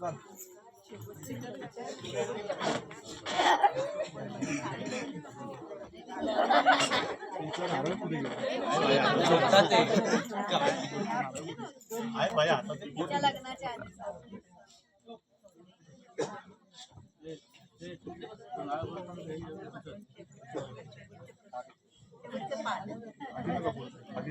Vâng. तिच्या लग्नाच्या आधी पाणी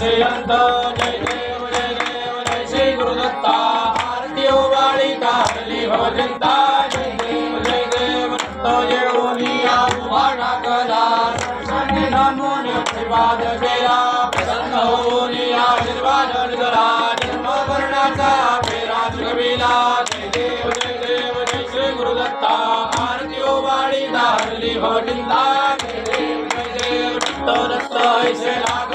श्रीयंत जय देव जय देव जय श्री गुरुदत्ता आरती ओवाळी तारली भवजंता जय देव जय देव दत्त जय ओलिया उभा टाकला संसाने नमो नक्षिवाद केला प्रसन्न होनी आशीर्वाद गला जन्म वर्णाचा फेरा सुगविला जय देव जय देव जय श्री गुरुदत्ता आरती ओवाळी तारली भवजंता जय देव जय देव दत्त दत्त ऐसे लाग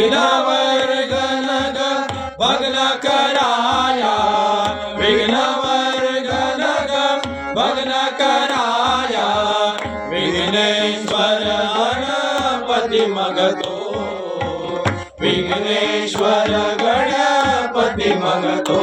विघ्नावर गणग बगला कराया विघ्नावर गणग बगला कराया Vighneshwar Ganpati मगतो Vighneshwar Ganpati मगतो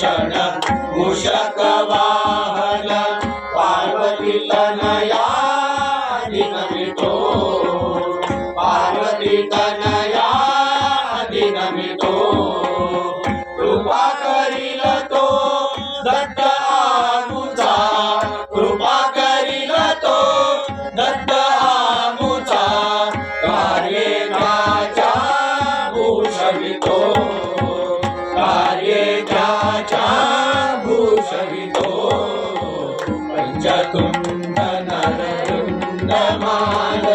mushana mushakaba Amen.